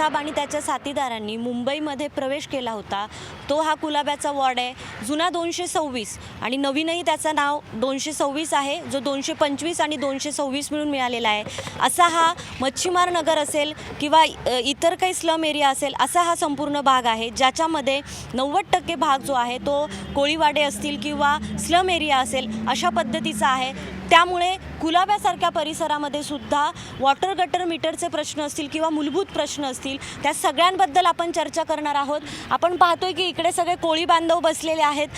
कसाब आणि त्याच्या साथीदारांनी मुंबईमध्ये प्रवेश केला होता. तो हा कुलाब्याचा वॉर्ड आहे. जुना दोनशे सव्वीस आणि नवीनही त्याचं नाव दोनशे सव्वीस आहे जो दोनशे पंचवीस आणि दोनशे सव्वीस मिळून मिळालेला आहे. असा हा मच्छीमार नगर असेल किंवा इतर काही स्लम एरिया असेल असा हा संपूर्ण भाग आहे. ज्याच्यामध्ये नव्वद टक्के भाग जो आहे तो कोळीवाडे असतील किंवा स्लम एरिया असेल अशा पद्धतीचा आहे. त्यामुळे कुलाब्यासारख्या परिसरामध्ये सुद्धा वॉटर गटर मीटरचे प्रश्न असतील किंवा मूलभूत प्रश्न असतील त्या सगळ्यांबद्दल आपण चर्चा करणार आहोत. आपण पाहतोय की इकडे सगळे कोळी बांधव बसलेले आहेत.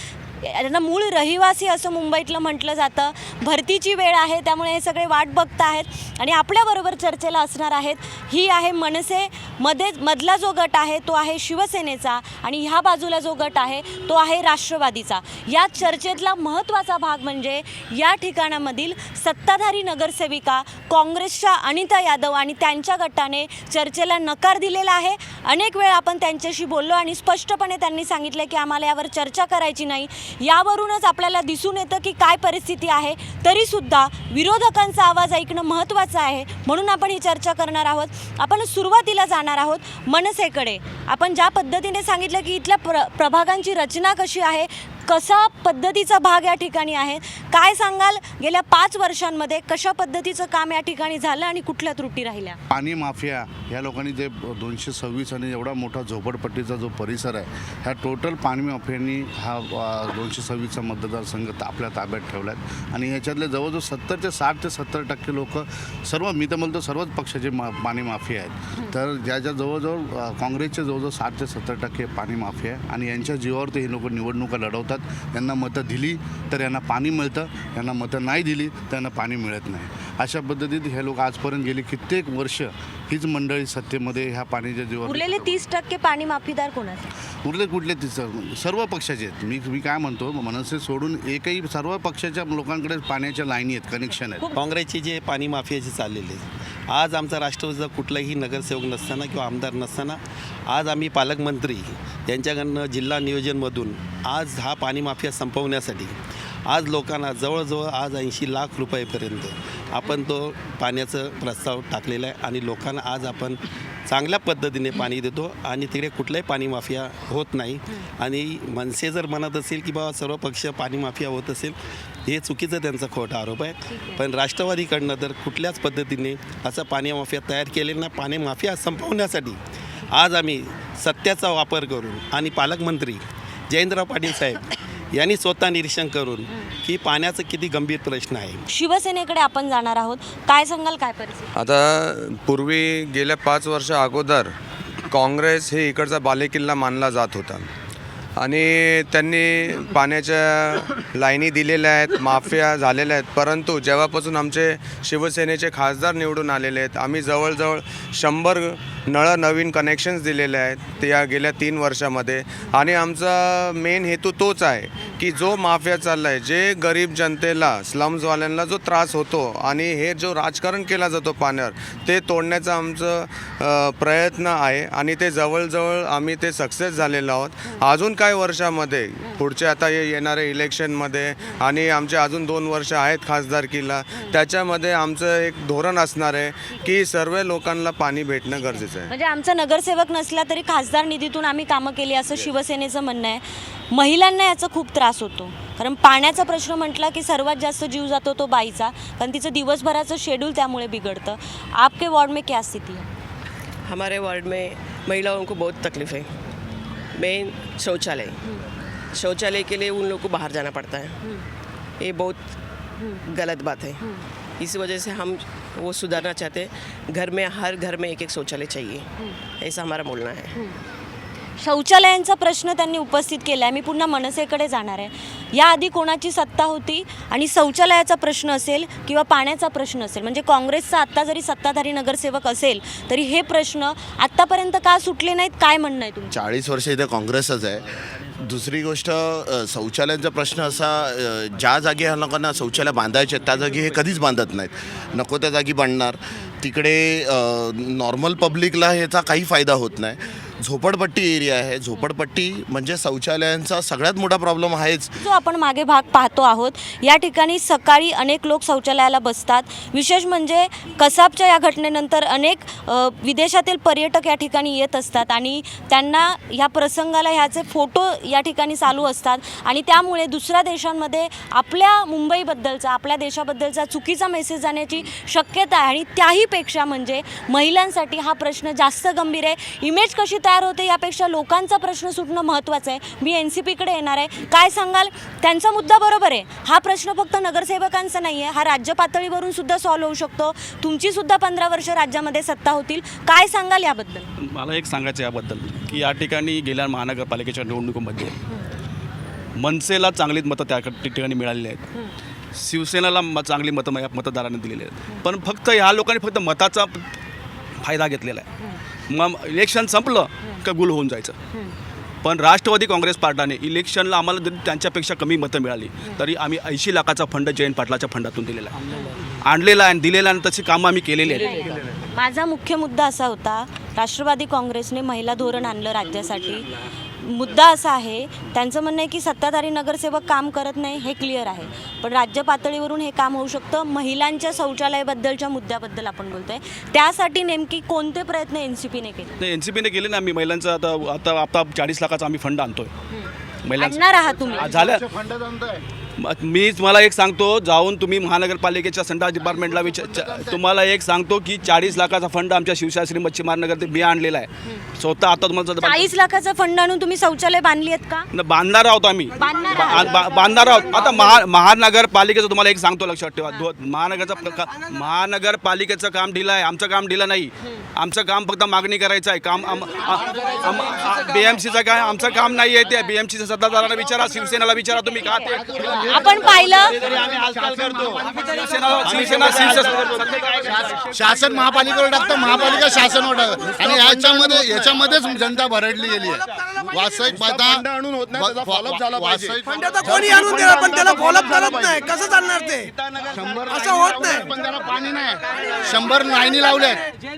त्यांना मूळ रहिवासी असं मुंबईतलं म्हटलं जातं. भरतीची वेळ आहे त्यामुळे हे सगळे वाट बघत आहेत आणि आपल्याबरोबर चर्चेला असणार आहेत. ही आहे मनसे मध्ये मधला जो गट आहे तो आहे शिवसेनेचा आणि ह्या बाजूला जो गट आहे तो आहे राष्ट्रवादीचा. या चर्चेतला महत्त्वाचा भाग म्हणजे या ठिकाणामधील सत्ताधारी नगरसेविका काँग्रेसच्या अनिता यादव आणि त्यांच्या गटाने चर्चेला नकार दिलेला आहे. अनेक वेळ आपण त्यांच्याशी बोललो आणि स्पष्टपणे त्यांनी सांगितलं की आम्हाला यावर चर्चा करायची नाही. यावरूनच आपल्याला दिसून येतं की काय परिस्थिती आहे. तरीसुद्धा विरोधकांचा आवाज ऐकणं महत्त्वाचं आहे. म्हणून आपण ही चर्चा करणार आहोत. आपण सुरुवातीला जाणार आहोत मनसेकडे. आपण ज्या पद्धतीने सांगितलं की इथल्या प्र प्रभागांची रचना कशी आहे कसा पद्धतीचा भाग या ठिकाणी आहे? काय सांगाल? गेल्या पाच वर्षांमध्ये कशा पद्धतीचं काम या ठिकाणी झालं आणि कुठल्या त्रुटी राहिल्या? पाणी माफिया ह्या लोकांनी जे दोनशे सव्वीस आणि एवढा मोठा झोपडपट्टीचा जो परिसर आहे ह्या टोटल पाणी माफियांनी हा दोनशे सव्वीसचा मतदारसंघ आपल्या ताब्यात ठेवला आहे आणि ह्याच्यातले जवळजवळ सत्तर ते साठ ते सत्तर टक्के लोक सर्व मी तर म्हणतो सर्वच पक्षाचे मा पाणी माफिया आहेत. तर ज्याच्या जवळजवळ काँग्रेसचे जवळजवळ साठ ते सत्तर टक्के पाणी माफिया आहे आणि यांच्या जीवावर ते हे लोक निवडणुका लढवतात यांना मतं दिली तर यांना पाणी मिळतं. यांना मतं नाही दिली तर यांना पाणी मिळत नाही. अशा पद्धतीत हे लोक आजपर्यंत गेली कित्येक वर्ष हीच मंडळी सत्तेमध्ये ह्या पाण्याच्या जीवावर उरलेले तीस टक्के पाणी माफीदार कोणाचे? उरले कुठले ते सर्व सर्व पक्षाचे आहेत. मी मी काय म्हणतो मनसे सोडून एकही सर्व पक्षाच्या लोकांकडे पाण्याच्या लाईनी आहेत कनेक्शन आहेत. काँग्रेसची जे पाणी माफियाचे चाललेले आज आमचा राष्ट्रवादीचा कुठलाही नगरसेवक नसताना किंवा आमदार नसताना आज आम्ही पालकमंत्री यांच्याकडनं जिल्हा नियोजनमधून आज हा पाणी माफिया संपवण्यासाठी आज लोकांना जवळजवळ आज ऐंशी लाख रुपयेपर्यंत आपण तो पाण्याचं प्रस्ताव टाकलेला आहे आणि लोकांना आज आपण चांगल्या पद्धतीने पाणी देतो आणि तिकडे कुठलाही पाणी माफिया होत नाही. आणि मनसे जर म्हणत असेल की बाबा सर्व पक्ष पाणी माफिया होत असेल हे चुकीचं त्यांचा खोटा आरोप आहे. पण राष्ट्रवादीकडनं तर कुठल्याच पद्धतीने असं पाणी माफिया तयार केलेलं नाही पाणी माफिया संपवण्यासाठी आज आम्ही सत्याचा वापर करून आणि पालकमंत्री जयेंद्र पाटील साहेब यांनी स्वतः निरीक्षण करून की पाण्याचं किती गंभीर प्रश्न आहे. शिवसेनेकडे आपण जाणार आहोत. काय सांगाल काय परिस्थिती? आता पूर्वी गेल्या पाच वर्ष अगोदर काँग्रेस हे इकडचा बालेकिल्ला मानला जात होता. आणि त्यांनी पाण्याच्या लाईनी दिलेल्या आहेत माफिया झालेल्या आहेत. परंतु जेव्हापासून आमचे शिवसेनेचे खासदार निवडून आलेले आहेत आम्ही जवळजवळ शंभर नळं नवीन कनेक्शन्स दिलेले आहेत या गेल्या तीन वर्षामध्ये. आणि आमचा मेन हेतू तोच आहे की जो माफिया चालला आहे जे गरीब जनतेला स्लम्सवाल्यांना जो त्रास होतो आणि हे जो राजकारण केला जातो पाण्यावर ते तोडण्याचं आमचं प्रयत्न आहे आणि ते जवळजवळ आम्ही ते सक्सेस झालेलो आहोत. अजून काही वर्षामध्ये पुढच्या आता ये येणाऱ्या इलेक्शनमध्ये आणि आमचे अजून दोन वर्ष आहेत खासदारकीला त्याच्यामध्ये आमचं एक धोरण असणार आहे की सर्व लोकांना पाणी भेटणं गरजेचं आहे. म्हणजे आमचा नगरसेवक नसला तरी खासदार निधीतून आम्ही कामं केली असं शिवसेनेचं म्हणणं आहे. महिलांना याचा खूप त्रास होतो. कारण पाण्याचा प्रश्न म्हटला की सर्वात जास्त जीव जातो तो बाईचा. कारण तिचं दिवसभराचं शेड्यूल त्यामुळे बिघडतं. आपके वॉर्ड में क्या स्थिती आहे? हमारे वार्ड में महिलाओं को बहुत तकलीफ है. मेन शौचालय. शौचालय के लिए उन लोग को बाहर जाना पड़ता है. ये बहुत गलत बात है. इस वजह से हम वो सुधारना चाहते हैं. घर में हर घर में एक एक शौचालय चाहिए. ऐसा हमारा बोलना है. शौचालयांचा प्रश्न त्यांनी उपस्थित केला आहे मी पुन्हा मनसेकडे जाणार आहे. याआधी कोणाची सत्ता होती आणि शौचालयाचा प्रश्न असेल किंवा पाण्याचा प्रश्न असेल म्हणजे काँग्रेसचा आत्ता जरी सत्ताधारी नगरसेवक असेल तरी हे प्रश्न आत्तापर्यंत का सुटले नाहीत? काय म्हणणं आहे तुमचं? चाळीस वर्ष इथे काँग्रेसच आहे. दुसरी गोष्ट अ, शौचालयांचा प्रश्न असा अ, ज्या जागी ह्या लोकांना शौचालय बांधायचे आहेत, त्या जागी हे कधीच बांधत नाहीत. नको त्या जागी बांधणार. तिकडे नॉर्मल पब्लिकला ह्याचा काही फायदा होत नाही. झोपडपट्टी एरिया आहे. झोपडपट्टी म्हणजे शौचालयांचा सगळ्यात मोठा प्रॉब्लेम आहेच. जो आपण मागे भाग पाहतो आहोत या ठिकाणी सकाळी अनेक लोक शौचालयाला बसतात. विशेष म्हणजे कसाबच्या या घटनेनंतर अनेक अ, विदेशातील पर्यटक या ठिकाणी येत असतात आणि त्यांना ह्या प्रसंगाला ह्याचे फोटो या ठिकाणी चालू असतात आणि त्यामुळे दुसऱ्या देशांमध्ये आपल्या मुंबईबद्दलचा आपल्या देशाबद्दलचा चुकीचा मेसेज जाण्याची शक्यता आहे आणि त्याहीपेक्षा म्हणजे महिलांसाठी हा प्रश्न जास्त गंभीर आहे. इमेज कशी तयार तयार होते यापेक्षा लोकांचा प्रश्न सुटणं महत्त्वाचं आहे. मी एन सी पीकडे येणार आहे. काय सांगाल? त्यांचा मुद्दा बरोबर आहे. हा प्रश्न फक्त नगरसेवकांचा नाही आहे हा राज्य पातळीवरून सुद्धा सॉल्व्ह होऊ शकतो. तुमची सुद्धा पंधरा वर्ष राज्यामध्ये सत्ता होतील. काय सांगाल याबद्दल? मला एक सांगायचं याबद्दल की या ठिकाणी गेल्या महानगरपालिकेच्या निवडणुकीमध्ये मनसेला चांगलीच मतं त्या ठिकाणी मिळालेली आहेत. शिवसेनेला म चांगली मतं या मतदारांनी दिलेली आहेत. पण फक्त ह्या लोकांनी फक्त मताचा फायदा घेतलेला आहे. मग इलेक्शन संपलं का गुल होऊन जायचं. पण राष्ट्रवादी काँग्रेस पार्टाने इलेक्शनला आम्हाला जरी त्यांच्यापेक्षा कमी मतं मिळाली तरी आम्ही ऐंशी लाखाचा फंड जयंत पाटलाच्या फंडातून दिलेला आहे. आणलेला आहे. आणि दिलेला आणि तशी कामं आम्ही केलेली आहेत. माझा मुख्य मुद्दा असा होता राष्ट्रवादी काँग्रेसने महिला धोरण आणलं राज्यासाठी. मुद्दा असा आहे त्यांचं म्हणणं आहे की सत्ताधारी नगरसेवक काम करत नाही हे क्लिअर आहे. पण राज्य पातळीवरून हे काम होऊ शकतं. महिलांच्या शौचालयाबद्दलच्या मुद्द्याबद्दल आपण बोलतोय. त्यासाठी नेमकी कोणते प्रयत्न एन सी पीने केले? नाही एन सी पीने केले ना आम्ही महिलांचं आता आता आता चाळीस लाखाचा आम्ही फंड आणतोय. महिलांचं आणणार आहात तुम्ही? झालं. म- मीच मला एक सांगतो जाऊन तुम्ही महानगरपालिकेच्या संडास डिपार्टमेंटला विचार तुम्हाला एक सांगतो की चाळीस लाखाचा फंड आमच्या शिवशास्त्री मच्छीमार नगर ते मी आणलेला आहे. स्वतः आता तुम्हाला चाळीस लाखाचा फंड आणून तुम्ही शौचालय बांधली आहेत का? बांधणार आहोत आम्ही. बांधणार आहात. आता महा महानगरपालिकेचं तुम्हाला एक सांगतो लक्षात ठेवा. महानगरचं महानगरपालिकेचं काम ढिलं आहे. आमचं काम ढिलं नाही. आमचं काम फक्त मागणी करायचं आहे. काम बी एम सीचं काय? आमचं काम नाही आहे ते. बी एम सीच्या सत्ताधारांना विचारा शिवसेनेला विचारा तुम्ही. का ते? आपण पाहिलं. शासन महापालिकेवर टाकतं. महापालिका शासनवर टाकतं. आणि याच्यामध्ये याच्यामध्येच जनता भरडली गेली आहे. वास्तविक कोणी आणून देणार पण त्याला फॉलोअप करत नाही कसं चालणार ते? असं होत नाही. पण त्याला पाणी नाही. शंभर लाईनी लावल्यात.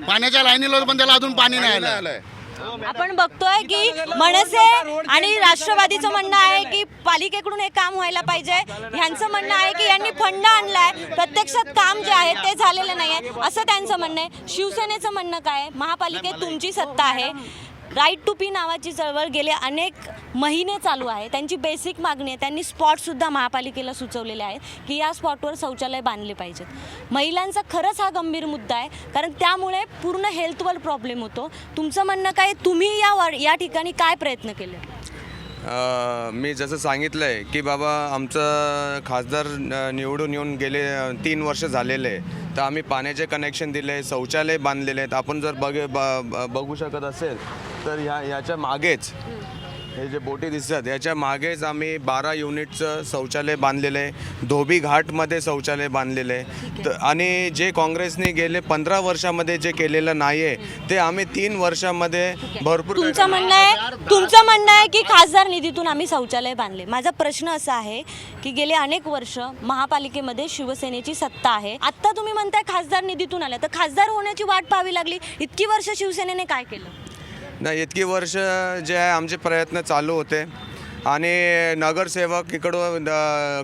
पाण्याच्या लाईनी लावल्या पण त्याला अजून पाणी नाही आलं आपण बघतोय की मनसे आणि राष्ट्रवादीचं म्हणणं आहे की पालिकेकडून हे काम व्हायला पाहिजे. ह्यांचं म्हणणं आहे की यांनी फंड आणलाय. प्रत्यक्षात काम जे आहे ते झालेलं नाही आहे असं त्यांचं म्हणणं आहे. शिवसेनेचं म्हणणं काय महापालिकेत तुमची सत्ता आहे. राईट टू पी नावाची चळवळ गेले अनेक महिने चालू आहे त्यांची बेसिक मागणी आहे त्यांनी स्पॉटसुद्धा महापालिकेला सुचवलेले आहेत की या स्पॉटवर शौचालय बांधले पाहिजेत. महिलांचा खरंच हा गंभीर मुद्दा आहे कारण त्यामुळे पूर्ण हेल्थवर प्रॉब्लेम होतो. तुमचं म्हणणं काय तुम्ही या या ठिकाणी काय प्रयत्न केले? मी जसं सांगितलं आहे की बाबा आमचं खासदार निवडून येऊन गेले तीन वर्ष झालेले आहे. तर आम्ही पाण्याचे कनेक्शन दिले शौचालय बांधलेले आहेत. आपण जर बघे ब- ब- बघू शकत असेल तर ह्या याच्या मागेच हे जे बोटी दिसतात याच्या मागेच आम्ही बारा युनिटचं शौचालय बांधलेलं आहे. धोबी घाटमध्ये शौचालय बांधलेलं आहे. तर आणि जे काँग्रेसने गेले पंधरा वर्षामध्ये जे केलेलं नाही आहे ते आम्ही तीन वर्षामध्ये भरपूर तुमचं म्हणणं आहे तुमचं म्हणणं आहे की खासदार निधीतून आम्ही शौचालय बांधले. माझा प्रश्न असा आहे की गेले अनेक वर्ष महापालिकेमध्ये शिवसेनेची सत्ता आहे. आत्ता तुम्ही म्हणताय खासदार निधीतून आले तर खासदार होण्याची वाट पाहावी लागली. इतकी वर्ष शिवसेनेने काय केलं? नाही इतकी वर्ष जे आहे आमचे प्रयत्न चालू होते. आणि नगरसेवक इकडं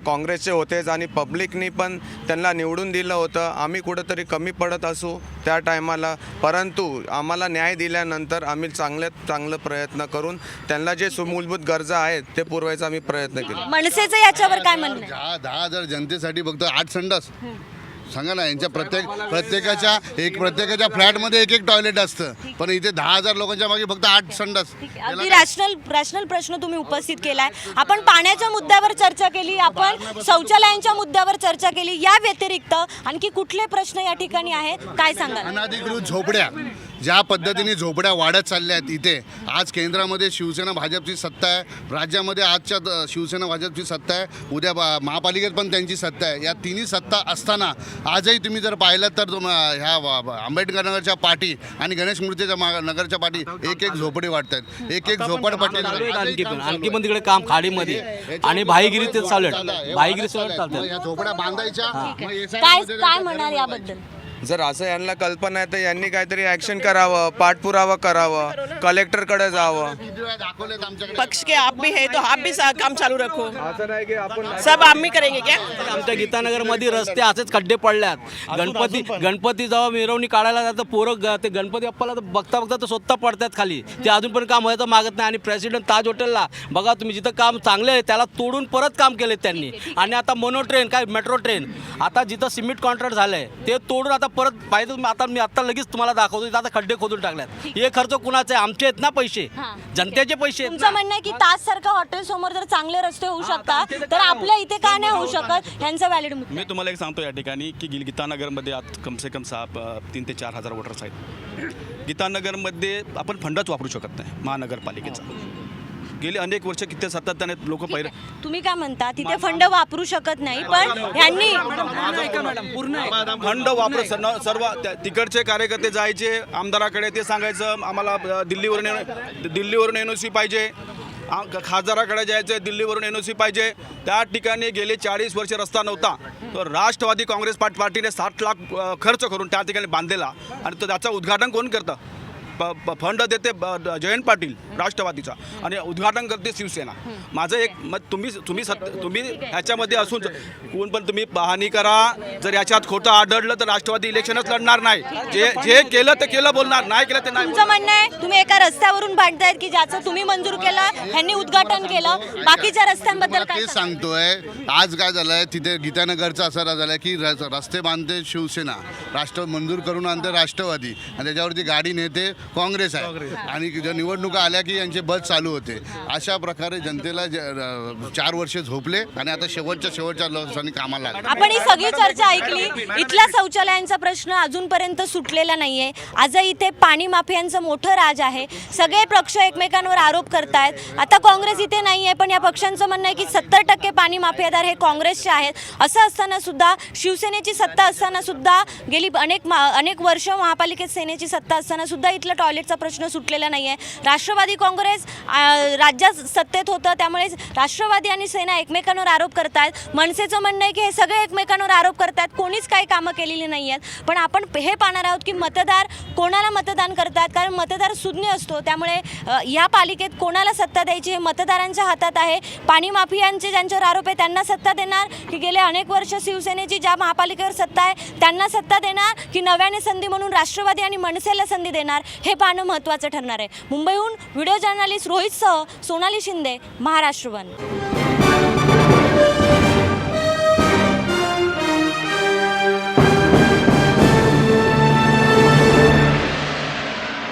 काँग्रेसचे होतेच आणि पब्लिकनी पण त्यांना निवडून दिलं होतं. आम्ही कुठंतरी कमी पडत असू त्या टायमाला. परंतु आम्हाला न्याय दिल्यानंतर आम्ही चांगल्यात चांगलं प्रयत्न करून त्यांना जे सु मूलभूत गरजा आहेत ते पुरवायचा आम्ही प्रयत्न केले. मनसेचं याच्यावर काय म्हणणं दहा हजार जनतेसाठी फक्त आठ संडास. सांगा ना यांच्या प्रत्येक प्रत्येकाच्या एक प्रत्येकाच्या फ्लॅटमध्ये एक एक टॉयलेट असतं. पण इथे दहा हजार लोकांच्या मागे फक्त आठ संडास. अगदी रॅशनल रॅशनल प्रश्न तुम्ही उपस्थित केलाय. आपण पाण्याच्या मुद्द्यावर चर्चा केली आपण शौचालयांच्या मुद्द्यावर चर्चा केली. या व्यतिरिक्त आणखी कुठले प्रश्न या ठिकाणी आहेत? काय सांगाल? अनाधिकृत झोपड्या. ज्या पद्धतीने झोपड्या वाढत चालल्या आहेत इथे आज केंद्रामध्ये शिवसेना भाजपची सत्ता आहे. राज्यामध्ये आजच्या शिवसेना भाजपची सत्ता आहे. उद्या महापालिकेत पण त्यांची सत्ता आहे. या तिन्ही सत्ता असताना आजही तुम्ही जर पाहिलं तर तुम ह्या आंबेडकर नगरच्या पाठी आणि गणेश मूर्तीच्या मा- नगरच्या पाठी एक एक झोपडी वाटतात एक एक झोपडपट्टी आहेत आणखी पण. आणखी पण तिकडे काम खाडीमध्ये. आणि भाईगिरी ते चालू आहेत भाईगिरी चालू झोपड्या बांधायच्या काय म्हणाल बांधायची. याबद्दल? जर असं यांना कल्पना आहे तर यांनी काहीतरी ॲक्शन करावं पाठपुरावा करावं कलेक्टरकडे जावं. पक्ष के आप भी है तो आप भी सा- काम चालू रखो. असं नाही की आपण सब हम ही करेंगे क्या? आमच्या गीतानगरमध्ये रस्ते असेच खड्डे पडल्यात. गणपती गणपती जेव्हा मिरवणूक काढायला जातं पोरं ग- ते गणपती बाप्पाला तर बघता बघता तर स्वतः पडतात खाली. ते अजून पण काम व्हायचं मागत नाही. आणि प्रेसिडेंट ताज हॉटेलला बघा तुम्ही जिथं काम चांगलं आहे त्याला तोडून परत काम केले त्यांनी. आणि आता मोनो ट्रेन काय मेट्रो ट्रेन आता जिथं सिमेंट कॉन्ट्रॅक्ट झालंय ते तोडून आता परत पाहिजे तुम्ही आता मी आता लगेच तुम्हाला दाखवतो. इथं आता खड्डे खोदून टाकल्यात. हे खर्च कुणाचे? आहे? आमचे आहेत ना पैसे. जनतेचे पैसे आहेत तुमचं ना. म्हणणं आहे की ताज सारखा हॉटेल समोर जर चांगले रस्ते होऊ शकतात तर आपल्या इथे का नाही होऊ शकत? यांचा व्हॅलिड मुद्दा मी तुम्हाला एक सांगतो या ठिकाणी की गिल गीतानगरमध्ये आज कमसे कम सहा प- तीन ते चार हजार वोटर्स आहेत. गीतानगरमध्ये आपण फंडच वापरू शकत नाही महानगरपालिकेचा. गेली अनेक वर्ष किती सातत्याने लोक पैर आहे. तुम्ही काय म्हणता? तिथे फंड वापरू शकत नाही पण यांनी फंड वापर सर्व तिकडचे कार्यकर्ते जायचे आमदाराकडे ते सांगायचं आम्हाला दिल्लीवरून दिल्लीवरून एन ओ सी पाहिजे खासदाराकडे जायचं दिल्लीवरून एन ओ सी पाहिजे. त्या ठिकाणी गेले चाळीस वर्ष रस्ता नव्हता. तो राष्ट्रवादी काँग्रेस पार्ट पार्टीने साठ लाख खर्च करून त्या ठिकाणी बांधलेला. आणि तो त्याचं उद्घाटन कोण करतं? फंड देते ब- जयंत पाटील राष्ट्रवादीचा. आणि उद्घाटन करते शिवसेना. माझं एक मत तुम्ही तुम्ही सत तुम्ही ह्याच्यामध्ये असून कोण पण तुम्ही पाहणी करा. जर याच्यात खोटं आढळलं तर राष्ट्रवादी इलेक्शनच लढणार नाही. जे जे केलं ते केलं बोलणार नाही केलं ते नाही तुमचं म्हणणं आहे तुम्ही एका रस्त्यावरून भांडतायत की ज्याचं तुम्ही मंजूर केलं ह्यांनी उद्घाटन केलं बाकीच्या रस्त्यांबद्दल काय तेच? सांगतोय आज काय झालंय तिथे गीतानगरचा असं झालाय की रस- रस्ते बांधते शिवसेना राष्ट्र मंजूर करून आणते राष्ट्रवादी आणि त्याच्यावरती गाडी नेते काँग्रेस आहे. आणि ज्या निवडणुका आल्या की यांचे बस चालू होते. अशा प्रकारे जनतेला चार वर्ष झोपले आणि आता शेवटच्या शेवटच्या लोकांनी कामाला आपण ही सगळी चर्चा ऐकली. इथल्या शौचालयांचा प्रश्न अजूनपर्यंत सुटलेला नाहीये. आज इथे पाणी माफियांचं मोठं राज आहे. सगळे पक्ष एकमेकांवर आरोप करतायत. आता काँग्रेस इथे नाहीये पण या पक्षांचं म्हणणं आहे की सत्तर टक्के पाणी माफियादार हे काँग्रेसचे आहेत. असं असताना सुद्धा शिवसेनेची सत्ता असताना सुद्धा गेली अनेक अनेक वर्ष महापालिकेत सेनेची सत्ता असताना सुद्धा इथलं टॉयलेटचा प्रश्न सुटलेला नाही आहे राष्ट्रवादी काँग्रेस राज्यात सत्तेत होतं त्यामुळे राष्ट्रवादी आणि सेना एकमेकांवर आरोप करतात मनसेचं म्हणणं आहे की हे सगळे एकमेकांवर आरोप करतात कोणीच काही कामं केलेली नाही आहेत पण आपण हे पाहणार आहोत की मतदार कोणाला मतदान करतात? कारण मतदार सुज्ञ असतो त्यामुळे या पालिकेत कोणाला सत्ता द्यायची हे मतदारांच्या हातात आहे. पाणी माफियांचे ज्यांच्यावर आरोप आहे त्यांना सत्ता देणार की गेले अनेक वर्ष शिवसेनेची ज्या महापालिकेवर सत्ता आहे त्यांना सत्ता देणार की नव्याने संधी म्हणून राष्ट्रवादी आणि मनसेला संधी देणार? हे पाहणं महत्त्वाचं ठरणार आहे. मुंबईहून व्हिडिओ जर्नलिस्ट रोहितसह सोनाली शिंदे महाराष्ट्र वन.